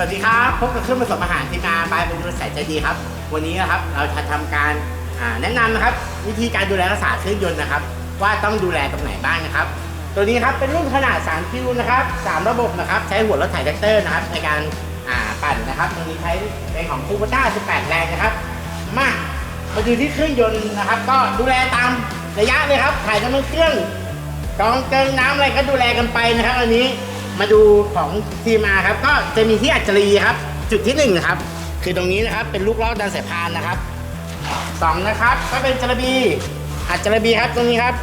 สวัสดีครับพบกับเครื่องผสมอาหารที่มาบายเป็นบริษัทใจดีครับ วันนี้นะครับเราจะทำการแนะนำนะครับ วิธีการดูแลรักษาเครื่องยนต์นะครับ ว่าต้องดูแลตรงไหนบ้างนะครับ ตัวนี้ครับเป็นรุ่นขนาด3คิวนะครับ3ระบบนะครับใช้หัวรถไถแท็กเตอร์นะครับในการปั่นนะครับตัวนี้ใช้เป็นของคูปต้า18 แรงนะครับมามาดูที่เครื่องยนต์นะครับ ก็ดูแลตามระยะเลยครับถ่ายน้ำมันเครื่องกองเกิงน้ำอะไรก็ดูแลกันไปนะครับอันนี้ มาดูของทีมาครับ ก็จะมีที่อัจฉรีครับ จุดที่หนึ่งนะครับ คือตรงนี้นะครับเป็นลูกล้อดันสายพานนะครับสองนะครับ ก็เป็นจระบีอัจฉรีครับตรงนี้ครับ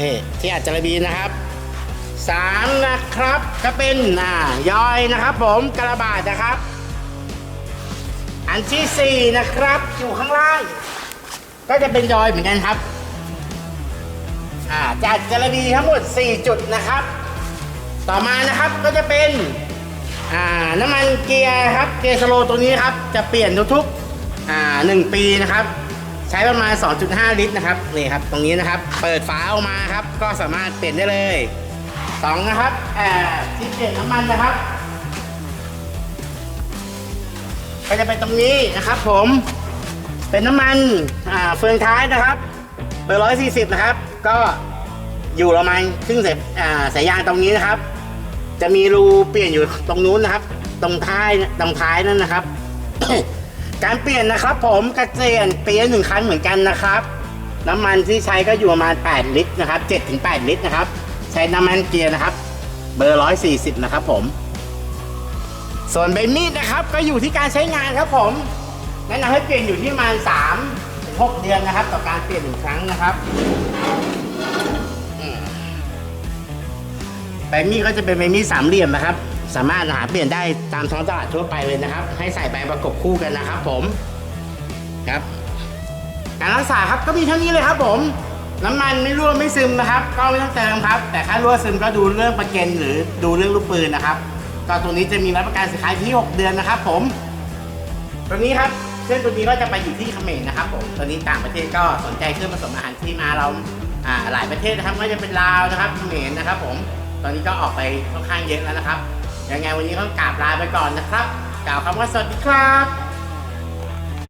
นี่ที่อัจฉรีนะครับสามนะครับก็เป็นอ่ายอยนะครับ ผมกระบาดนะครับ อันที่สี่นะครับ อยู่ข้างล่าง ก็จะเป็นยอยเหมือนกันครับอ่าจากจระบีทั้งหมด 4 จุดนะครับ ต่อมานะครับก็จะเป็นน้ำมันเกียร์ครับเกียร์สโลตัวนี้ครับจะเปลี่ยนทุกๆหนึ่งปีนะครับ ใช้ประมาณ 2.5 ลิตรนะครับนี่ครับตรงนี้นะครับ เปิดฝาออกมาครับ ก็สามารถเปลี่ยนได้เลยสองนะครับอ่าที่เปลี่ยนน้ำมันนะครับ ก็จะเป็นตรงนี้นะครับ ผมเป็นน้ำมันเฟืองท้ายนะครับเบอร์ร้อยสี่สิบนะครับ ก็อยู่ประมาณครึ่งสายสายยางตรงนี้นะครับ จะมีรูเปลี่ยนอยู่ตรงนู้นนะครับ ตรงท้ายตรงท้ายนั่นนะครับ การเปลี่ยนนะครับ ผมกระเจียนเปลี่ยนหนึ่งครั้งเหมือนกันนะครับ น้ำมันที่ใช้ก็อยู่ประมาณ 8 ลิตรนะครับ7ถึง8ลิตรนะครับ ใช้น้ำมันเกียร์นะครับ เบอร์ 140 นะครับผม ส่วนใบมีดนะครับ ก็อยู่ที่การใช้งานครับผมแนะนำให้เปลี่ยนอยู่ที่ประมาณ3ถึง6เดือนนะครับ ต่อการเปลี่ยนหนึ่งครั้งนะครับ ใบมีดก็จะเป็นใบมีดสามเหลี่ยมนะครับ สามารถหาเปลี่ยนได้ตามท้องตลาดทั่วไปเลยนะครับ ให้ใส่ใบประกบคู่กันนะครับ ผมครับการรักษาครับก็มีเท่านี้เลยครับ ผม น้ำมันไม่รั่วไม่ซึมนะครับ ก็ไม่ต้องเติมครับ แต่ถ้ารั่วซึมก็ดูเรื่องประเก็นหรือดูเรื่องลูกปืนนะครับก็ตัวนี้จะมีรับประกันสินค้าที่ 6 เดือนนะครับ ผม ตัวนี้ครับเครื่องตัวนี้ก็จะไปอยู่ที่เขมรนะครับ ผมตัวนี้ต่างประเทศก็สนใจเครื่องผสมอาหารที่มาเราอ่าหลายประเทศนะครับไม่ว่าจะเป็นลาวนะครับเขมรนะครับ ผม ตอนนี้ก็ออกไปค่อนข้างเยอะแล้วนะครับ ยังไงวันนี้ต้องกราบลาไปก่อนนะครับ กล่าวคำว่าสวัสดีครับ